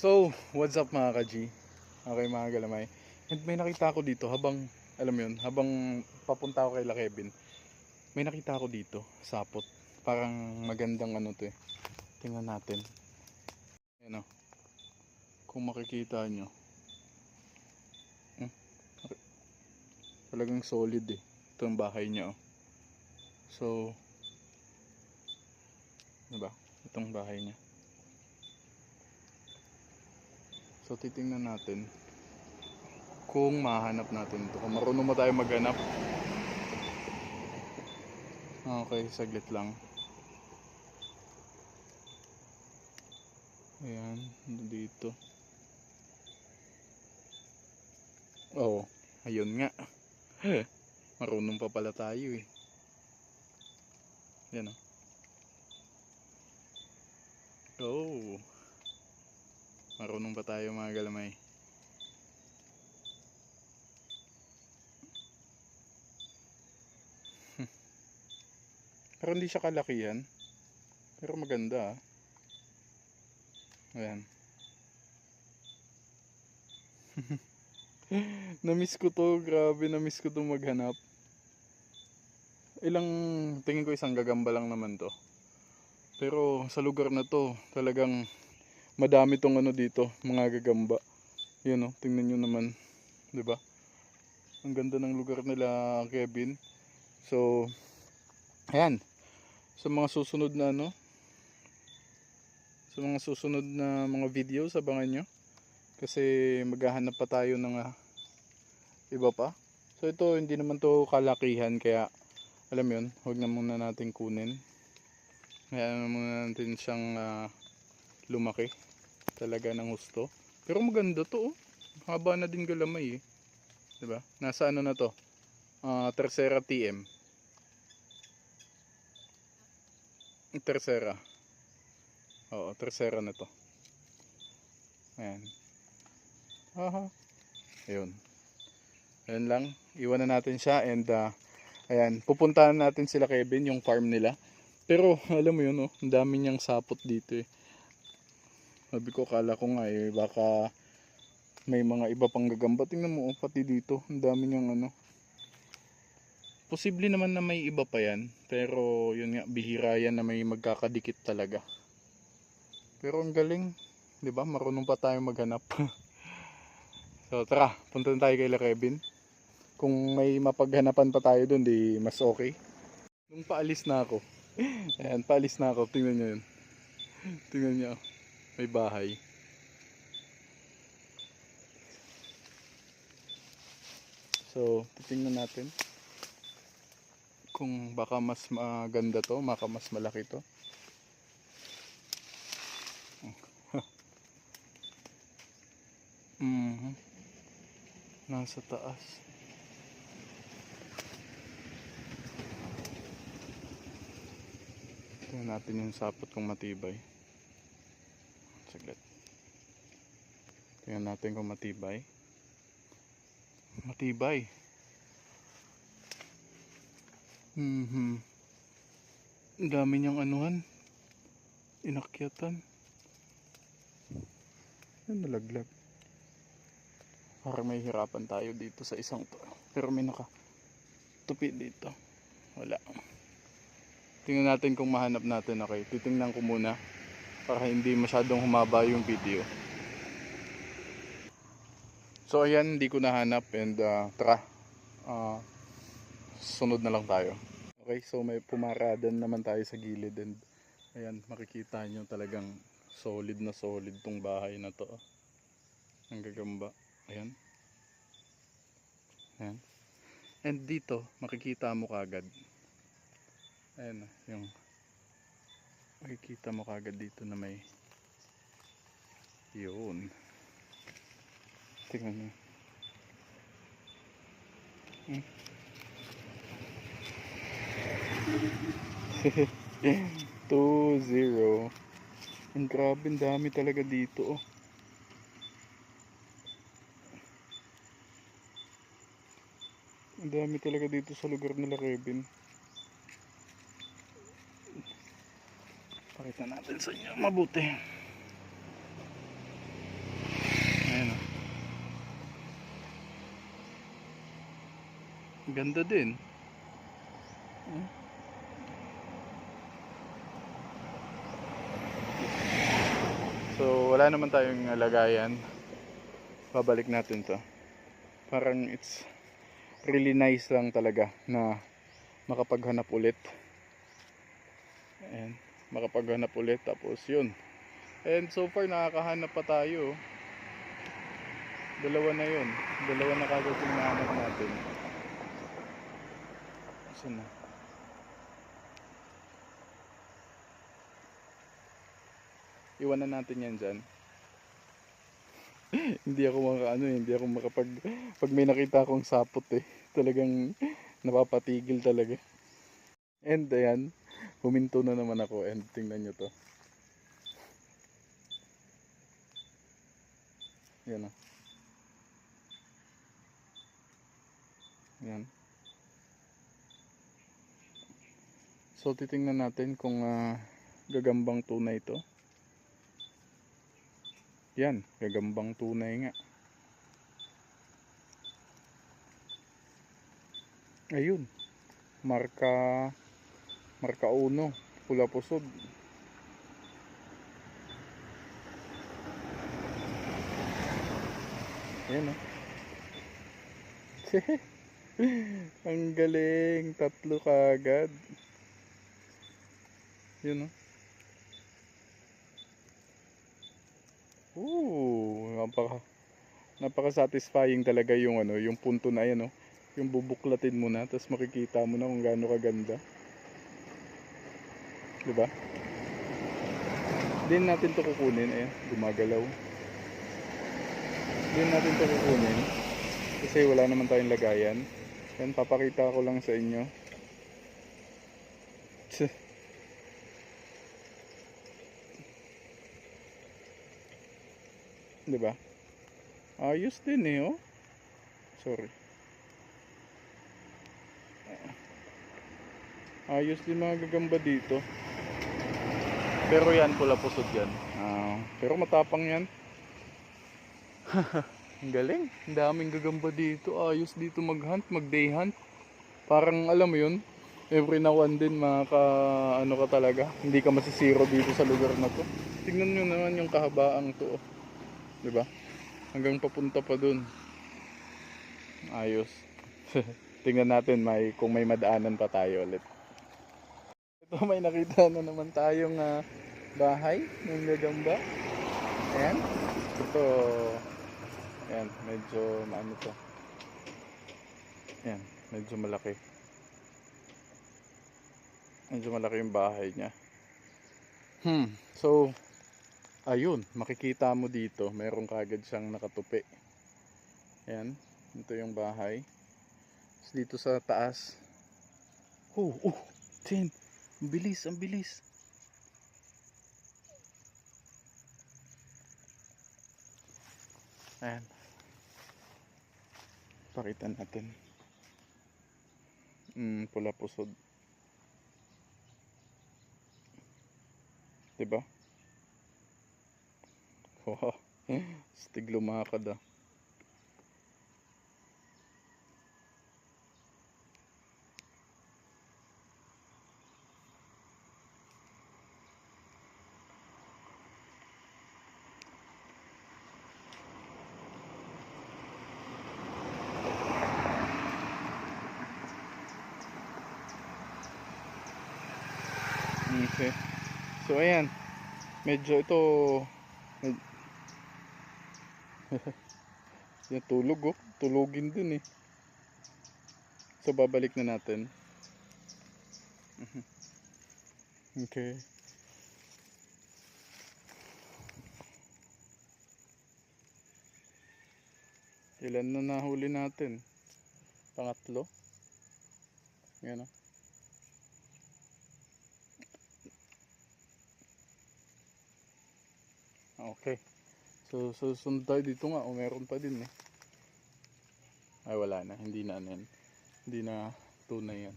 So, what's up mga ka-G? Okay mga galamay. And may nakita ako dito habang, alam mo yun, habang papunta ako kay La Kevin, may nakita ako dito, sapot. Parang magandang ano to eh. Tingnan natin. Ayan o. Kung makikita nyo. Hmm? Talagang solid eh. Ito ang bahay niya oh. So, diba? Itong bahay niya. So titingnan natin kung mahanap natin ito. Kung marunong mo tayo maghanap. Okay, saglit lang. Ayan, dito. Oo, ayun nga. Marunong pa pala tayo eh. Yan o. Oh. Marunong pa tayo mga galamay. Pero hindi siya kalakihan. Pero maganda ah. Ayan. namiss ko to, grabe namiss ko to maghanap. Ilang, tingin ko isang gagamba lang naman to. Pero sa lugar na to, talagang madami tong ano dito, mga gagamba. Yan oh, tingnan nyo naman, ba? Ang ganda ng lugar nila, Kevin. So, ayan. Sa mga susunod na ano, sa mga susunod na mga videos, abangan nyo. Kasi maghahanap pa tayo ng ah, iba pa. So ito, hindi naman to kalakihan, kaya alam yun, huwag na muna natin kunin. Kaya na muna natin siyang ah, lumaki. Talaga ng gusto. Pero maganda to oh. Haba na din galamay eh. 'Di ba? Nasa ano na to? Ah, Tercera TM. Tercera. Oo, tercera na to. Ayan. Aha. Ayun. Ayan lang. Iwan na natin siya and ah, ayan, pupuntahan natin sila Kevin, yung farm nila. Pero alam mo yun, oh, ang dami niyang sapot dito eh. Sabi ko, kala ko nga eh, baka may mga iba pang gagamba. Tingnan mo, oh, pati dito, ang dami niyang ano. Posible naman na may iba pa yan. Pero yun nga, bihira yan na may magkakadikit talaga. Pero ang galing, di ba? Marunong pa tayo maghanap. so tara, punta tayo kay Kevin. Kung may mapaghanapan pa tayo doon, di mas okay. Nung paalis na ako, Ayan, paalis na ako. Tingnan nyo yun. Tingnan nyo. May bahay. So, titingnan natin. Kung baka mas maganda to, baka mas malaki to. Mhm. Nasa taas. Tingnan natin yung sapot kung matibay. Saglit. Tingnan natin kung matibay. Matibay. Mhm. Ang dami niyang anuhan. Inakyatan. Yan nalaglag. Parang may hirapan tayo dito sa isang to. Pero may naka tupi dito. Wala. Tingnan natin kung mahanap natin. Okay, titingnan ko muna para hindi masyadong humaba yung video. So ayan, hindi ko nahanap and uh, tara. Uh, sunod na lang tayo. Okay, so may pumaradan naman tayo sa gilid and ayan, makikita nyo talagang solid na solid tong bahay na to. Ang gagamba. Ayan. Ayan. And dito, makikita mo kagad. Ayan, yung makikita mo kagad dito na may yun. Tingnan nyo. Hmm. Two zero. Ang grabe, ang dami talaga dito oh. Ang dami talaga dito sa lugar nila Kevin. pakita natin sa inyo mabuti ayan oh. o ganda din? So wala naman tayong lagayan. Babalik natin 'to. Parang it's really nice lang talaga na makapaghanap ulit. Ayan makapaghanap ulit tapos yun. And so far nakakahanap pa tayo. Dalawa na yun. Dalawa na kagad yung nahanap natin. Saan na? Iwanan natin yan dyan. hindi ako maka ano eh, hindi ako makapag pag may nakita akong sapot eh. Talagang napapatigil talaga. And ayan, huminto na naman ako and tingnan nyo to. Yan o. Yan. So titingnan natin kung ah, gagambang tunay ito. Yan, gagambang tunay nga. Ayun. Marka Marka uno, pula pusod. Ayan o. Ang galing, tatlo kagad. Yun o. Ooh, napaka napaka satisfying talaga yung ano, yung punto na yan, no. Yung bubuklatin mo na, tapos makikita mo na kung gaano kaganda. 'Di ba? Din natin 'to kukunin, eh, gumagalaw. Din natin 'to kukunin kasi wala naman tayong lagayan. Yan papakita ko lang sa inyo. Tse. Di ba? Ayos din eh, oh. Sorry. Ayos din mga gagamba dito. Pero yan, pula pusod yan. Ah, pero matapang yan. Ang galing. Ang daming gagamba dito. Ayos dito mag-hunt, mag-day hunt. Parang alam mo yun, every now and then maka ano ka talaga. Hindi ka masisiro dito sa lugar na to. Tingnan nyo naman yung kahabaang to. oh. ba? Hanggang papunta pa dun. Ayos. Tingnan natin may kung may madaanan pa tayo ulit. Ito may nakita na naman tayong ah, bahay ng gagamba. Ayan. Ito Ayan, medyo ano to. Ayan, medyo malaki. Medyo malaki yung bahay niya. Hmm, so ayun, makikita mo dito, meron kagad siyang nakatupi. Ayan, ito yung bahay. Tapos dito sa taas. Oh, oh, Tin, ang bilis, ang bilis. Ayan. Pakita natin. Mm, pula pusod. 'Di ba? Wow. Stig lumakad ah. Okay. So ayan. Medyo ito med- Yan tulog oh. Tulugin din eh. So babalik na natin. Okay. Ilan na nahuli natin? Pangatlo? Yan oh. Okay. So, susunod tayo dito nga. O, meron pa din eh. Ay, wala na. Hindi na ano yan. Hindi na tunay yan.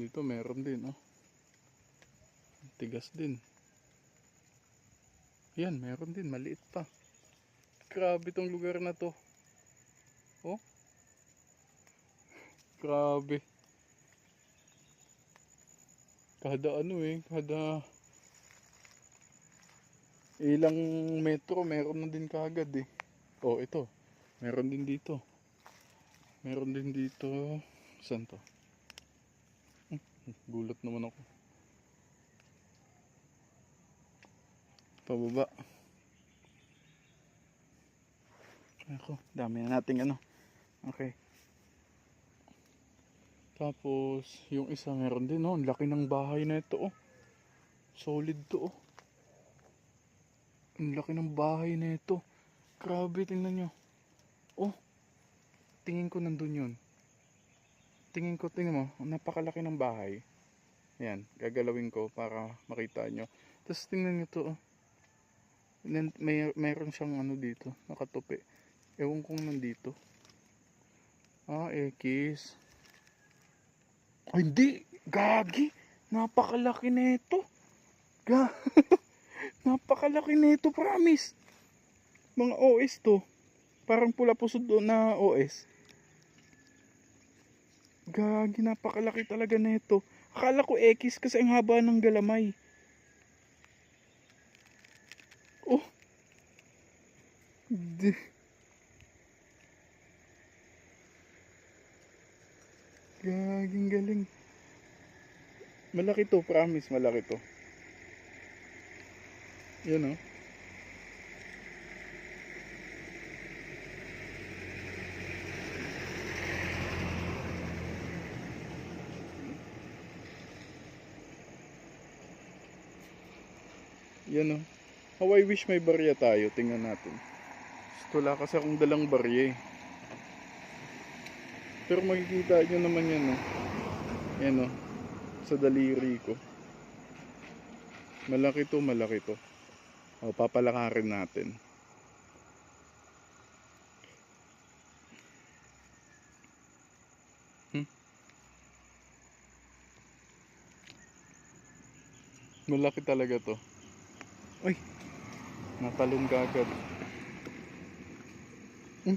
Dito meron din, oh. Tigas din. Yan, meron din. Maliit pa. Grabe tong lugar na to. Oh. Grabe. Kada ano eh, kada ilang metro meron na din kagad eh. Oh, ito. Meron din dito. Meron din dito. Saan to? Hmm, Gulat naman ako. Pababa. Ako, dami na nating ano. Okay. Tapos, yung isa meron din, oh. Laki ng bahay na ito, oh. Solid to, oh. Ang laki ng bahay na ito. Grabe, tingnan nyo. Oh. Tingin ko nandun yun. Tingin ko, tingnan mo. Napakalaki ng bahay. Ayan, gagalawin ko para makita nyo. Tapos tingnan nyo to, oh. May, mayroon siyang ano dito, nakatupi. Ewan kong nandito. Ah, X. Ay, hindi. Gagi. Napakalaki na ito. Ga. Napakalaki na ito, promise. Mga OS to. Parang pula pusod na OS. Gagi, napakalaki talaga na ito. Akala ko X kasi ang haba ng galamay. Oh. Di. Gaging galing. Malaki to, promise, malaki to. Yan oh. Yan. How I wish may barya tayo. Tingnan natin. Wala kasi akong dalang barya eh. Pero makikita nyo naman yan oh. Yan oh. Sa daliri ko. Malaki to, malaki to. O, papalakarin natin. Hmm? Malaki talaga to. Uy! Natalon ka agad. Hmm?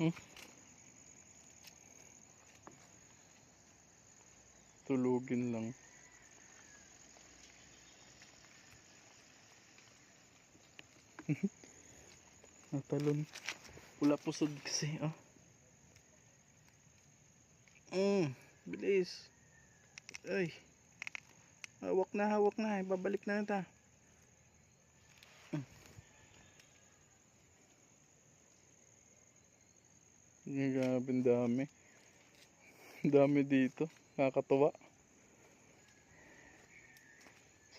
Tulugin lang. Natalon. Wala pusod kasi, ah. Mm, bilis. Ay. Hawak na, hawak na. Ibabalik na nata. Grabe, ang dami. Dami dito. Nakakatuwa.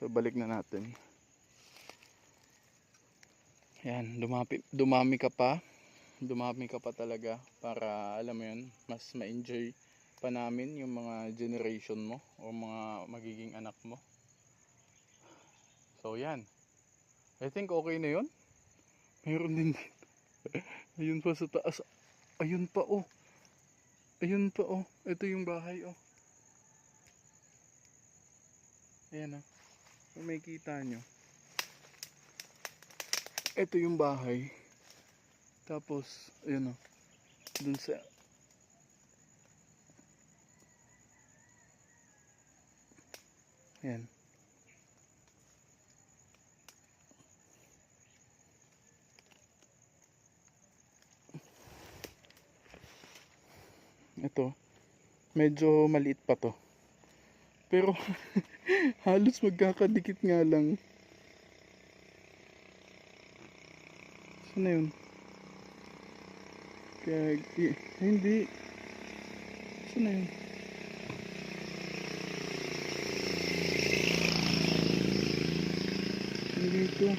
So, balik na natin. Yan, dumami, dumami ka pa. Dumami ka pa talaga para, alam mo yun, mas ma-enjoy pa namin yung mga generation mo o mga magiging anak mo. So, yan. I think okay na yun. Meron din dito. Ayun pa sa taas. Ayun pa, oh. Ayun pa, oh. Ito yung bahay, oh. Ayan, oh. Kung may kita nyo. Ito yung bahay. Tapos, ayun, oh. Dun sa... Ayan. Ito, medyo maliit pa to. Pero halos magkakadikit nga lang. Saan yun? Kaya, i- hindi. Saan yun? Hindi ito.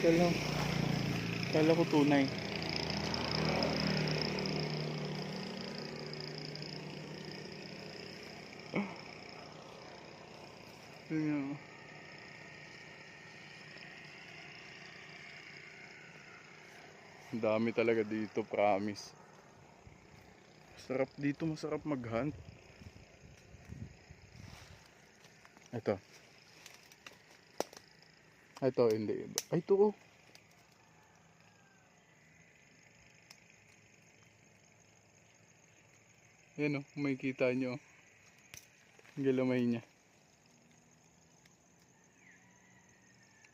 Kala, kala ko tunay. Yun nga. Ang dami talaga dito, promise. Sarap dito, masarap mag-hunt. Ito. Ito, hindi. Ay, ito oh. Yan oh, may kita nyo. oh. Ang galamay niya.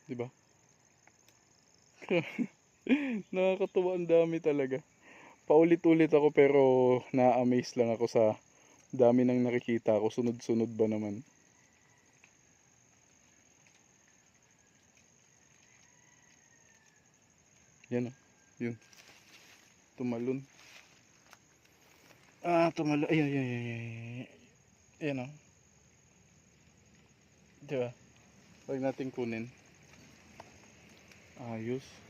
Diba? Nakakatuwa ang dami talaga. Paulit-ulit ako pero na-amaze lang ako sa dami nang nakikita ko. Sunod-sunod ba naman? Yan o. Yun. Tumalon. Ah, tumalon. Ay, ay, ay, ay, ay. Yan o. Diba? Huwag natin kunin. Ayos.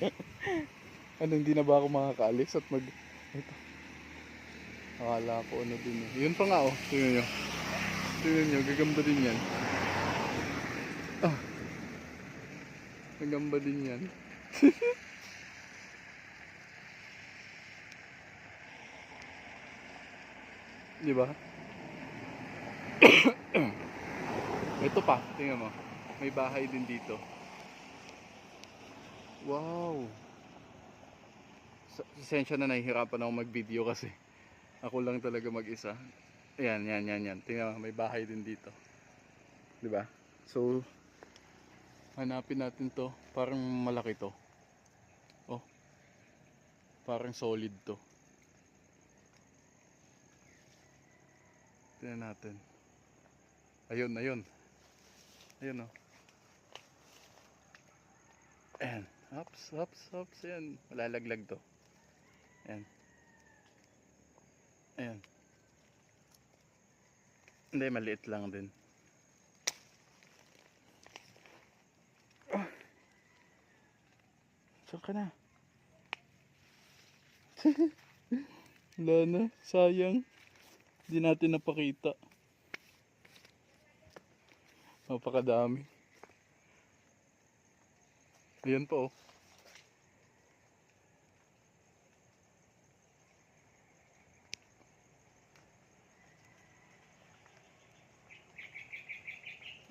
ano, hindi na ba ako makakaalis at mag... Ito. Akala ko ano din eh. Yun pa nga oh. Tingnan nyo. Tingnan nyo, gagamba din yan. Ah. Gagamba din yan. Di ba? Ito pa, tingnan mo. May bahay din dito. Wow. Sensya na nahihirapan ako mag-video kasi ako lang talaga mag-isa. Ayan, yan, yan, yan. Tingnan may bahay din dito. 'Di ba? So, hanapin natin to. Parang malaki to. Oh. Parang solid to. Tingnan natin. Ayun, ayun. Ayun oh. Ayan. Ups, ups, ups. Ayan. Malalaglag to. Ayan. Ayan. Hindi, maliit lang din. Ah. Saan ka na? Wala na. Sayang. Hindi natin napakita. Napakadami. Ayan pa oh.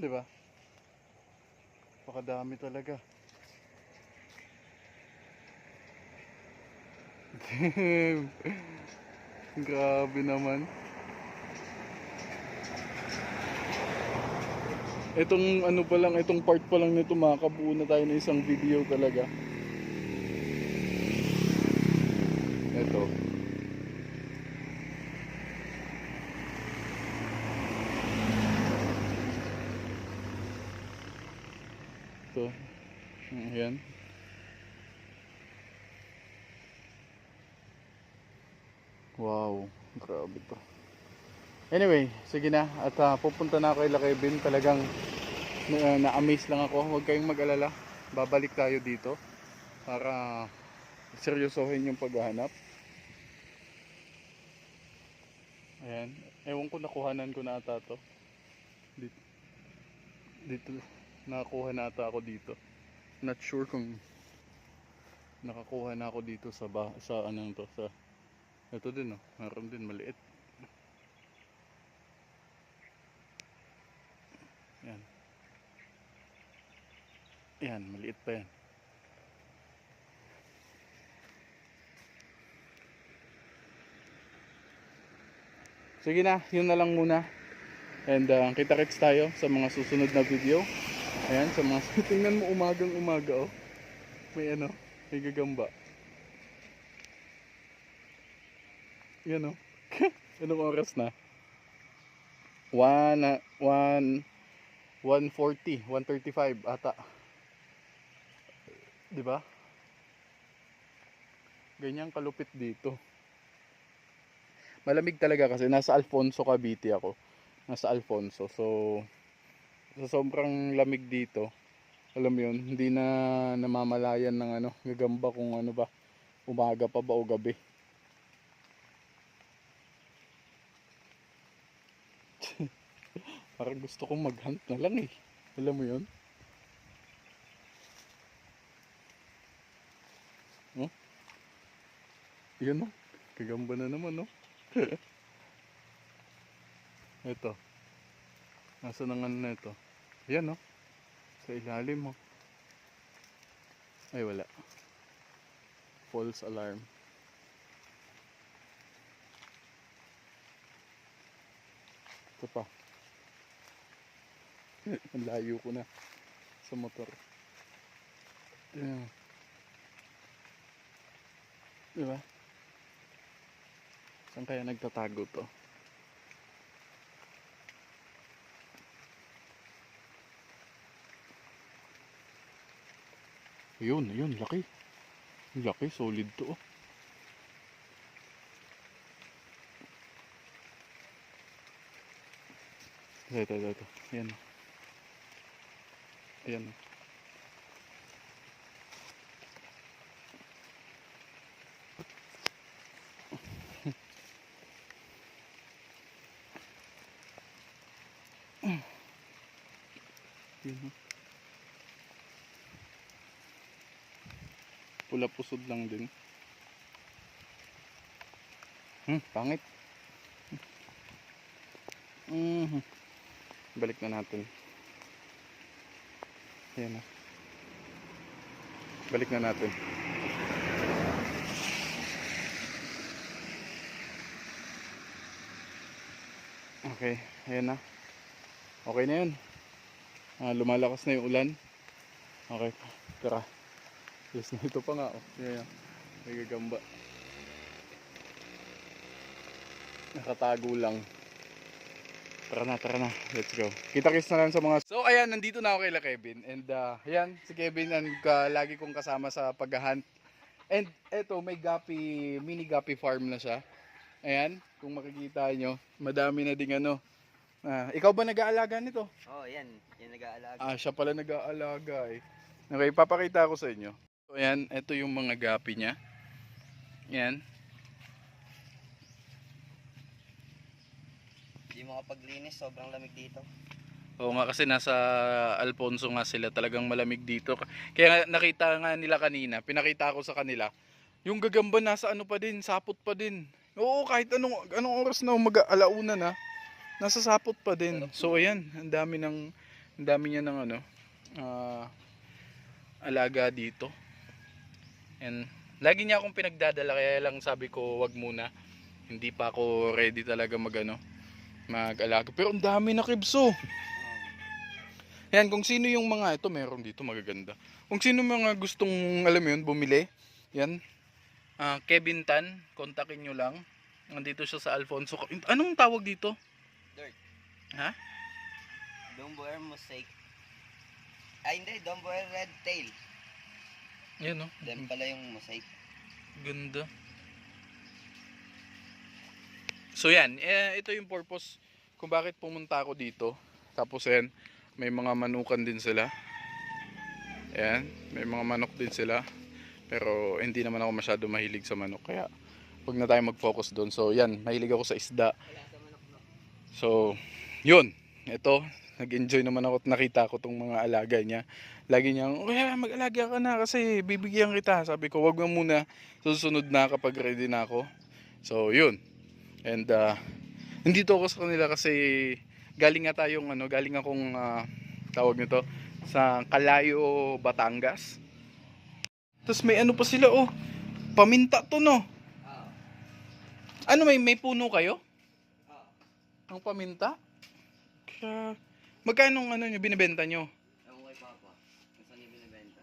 Di ba? Napakadami talaga. Grabe naman. Itong ano pa lang, itong part pa lang nito makakabuo na tayo ng isang video talaga. Ito. Ito. Ayan. Wow, grabe to. Anyway, sige na. At ah, pupunta na ako kay La Kevin. Talagang na- na-amaze lang ako. Huwag kayong mag-alala. Babalik tayo dito para seryosohin yung paghahanap. Ayan. Ewan ko nakuhanan ko na ata to. Dito. Dito. Nakakuha na ata ako dito. Not sure kung nakakuha na ako dito sa ba sa anong to sa ito din oh. Meron din maliit. Yan. Yan, maliit pa yan. Sige na, yun na lang muna. And uh, kita-kits tayo sa mga susunod na video. Ayan, sa mga tingnan mo umagang umaga oh. May ano, may gagamba. Yan oh. Anong oras na? 1 1 140, 135 ata. 'Di ba? Ganyan kalupit dito. Malamig talaga kasi nasa Alfonso Cavite ako. Nasa Alfonso. So sa sobrang lamig dito, alam mo 'yun, hindi na namamalayan ng ano, gagamba kung ano ba, umaga pa ba o gabi. Parang gusto kong mag-hunt na lang eh. Alam mo yun? Oh? Yun oh. Kagamba na naman oh. Ito. Nasa na nga na ito. Yan oh. Sa ilalim mo. Ay, wala. False alarm. Ito pa. Layo ko na sa motor. Yeah. Diba? Saan kaya nagtatago to? Yun, yun, laki. Laki, solid to. oh. Ito, ito, ito. Ayan. oh. Ayan. Pula pusod lang din. Hmm, pangit. Mhm. Balik na natin. Ayan na. Balik na natin. Okay, ayan na. Okay na yun. Ah, lumalakas na yung ulan. Okay, tara. Yes, na ito pa nga. Oh. Yeah, yeah. May gagamba. Nakatago lang. Tara na, tara na. Let's go. Kita-kits na lang sa mga... So, ayan, nandito na ako kay La Kevin. And, uh, ayan, si Kevin, ang ka- lagi kong kasama sa paghahunt. And, eto, may gapi, mini gapi farm na siya. Ayan, kung makikita nyo, madami na ding ano. Ah, ikaw ba nag-aalaga nito? Oh, yan. Yan nag-aalaga. Ah, siya pala nag-aalaga eh. Okay, papakita ko sa inyo. So, ayan, ito yung mga gapi niya. Yan. Hindi makapaglinis, sobrang lamig dito. Oo nga kasi nasa Alfonso nga sila talagang malamig dito. Kaya nakita nga nila kanina, pinakita ko sa kanila, yung gagamba nasa ano pa din, sapot pa din. Oo, kahit anong, anong oras na mag-alauna na, nasa sapot pa din. So ayan, ang dami ng, ang dami niya ng ano, ah, alaga dito. And lagi niya akong pinagdadala kaya lang sabi ko wag muna. Hindi pa ako ready talaga magano mag-alaga. Pero ang dami na kibso. Yan, kung sino yung mga, ito meron dito magaganda. Kung sino mga gustong, alam mo yun, bumili, yan, ah, Kevin Tan, kontakin nyo lang. Nandito siya sa Alfonso. Anong tawag dito? Dirt. Ha? Domboer mosaic. Ay, hindi. Domboer red tail. Yan, no? Yan pala yung mosaic. Ganda. So yan, eh, ito yung purpose kung bakit pumunta ako dito. Tapos yan, may mga manukan din sila. Ayan, may mga manok din sila. Pero hindi naman ako masyado mahilig sa manok. Kaya huwag na tayo mag-focus doon. So yan, mahilig ako sa isda. So, yun. Ito, nag-enjoy naman ako at nakita ko tong mga alaga niya. Lagi niyang, kaya mag-alaga ka na kasi bibigyan kita. Sabi ko, wag mo muna. Susunod na kapag ready na ako. So, yun. And, uh, nandito ako sa kanila kasi galing nga tayong, ano, galing akong, ah, tawag nito, sa Kalayo, Batangas. Tapos may ano pa sila, oh. Paminta to, no? Ano, may, may puno kayo? Ah. Ang paminta? Kaya, magkano ang ano nyo, binibenta nyo? Ang kay Papa. Saan yung binibenta.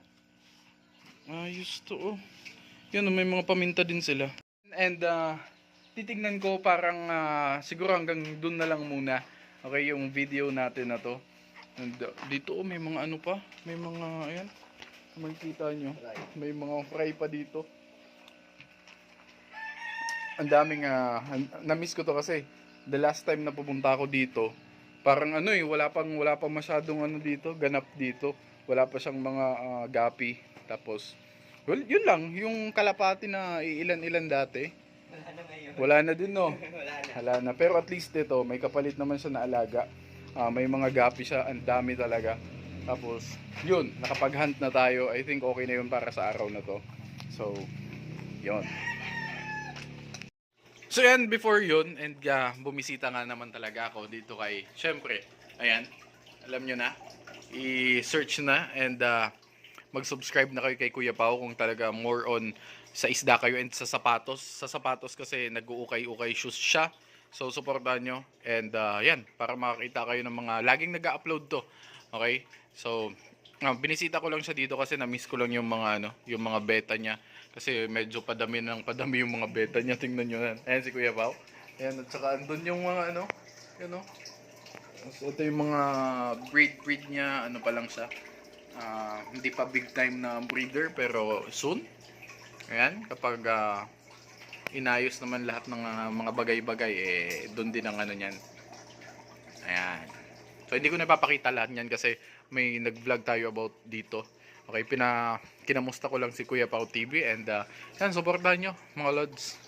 Ayos to, oh. Yan, oh, may mga paminta din sila. And, uh, titignan ko parang, ah, siguro hanggang dun na lang muna. Okay, yung video natin na to. And, uh, dito, oh, may mga ano pa. May mga, ayan. Makikita nyo. May mga fry pa dito. Ang daming, an- na-miss ko to kasi. The last time na pupunta ako dito, parang ano eh, wala pang, wala pang masyadong ano dito, ganap dito. Wala pa siyang mga ah, gapi. Tapos, well, yun lang, yung kalapati na ilan-ilan dati. Wala na ngayon. Wala na din, no? Wala na. Wala na. Pero at least ito, may kapalit naman siya na alaga. Ah, may mga gapi siya, ang dami talaga. Tapos, yun, nakapag-hunt na tayo. I think okay na yun para sa araw na to. So, yun. So yan, before yun, and uh, bumisita nga naman talaga ako dito kay, syempre, ayan, alam nyo na, i-search na and uh, mag-subscribe na kayo kay Kuya Pao kung talaga more on sa isda kayo and sa sapatos. Sa sapatos kasi nag-uukay-ukay shoes siya. So, supportahan nyo. And, uh, yan, para makakita kayo ng mga laging nag upload to. Okay? So, ah, binisita ko lang siya dito kasi na-miss ko lang yung mga, ano, yung mga beta niya. Kasi medyo padami ng padami yung mga beta niya. Tingnan nyo yan. Ayan si Kuya Pao. Ayan, at saka andun yung mga, ano, yun, no? So, ito yung mga breed-breed niya. Ano pa lang siya. Ah, hindi pa big time na breeder, pero soon. Ayan, kapag ah, inayos naman lahat ng ah, mga bagay-bagay, eh, doon din ang ano niyan. Ayan. So, hindi ko na papakita lahat niyan kasi may nag-vlog tayo about dito. Okay, pina, kinamusta ko lang si Kuya Pao TV and uh, yan, supportahan nyo mga lods.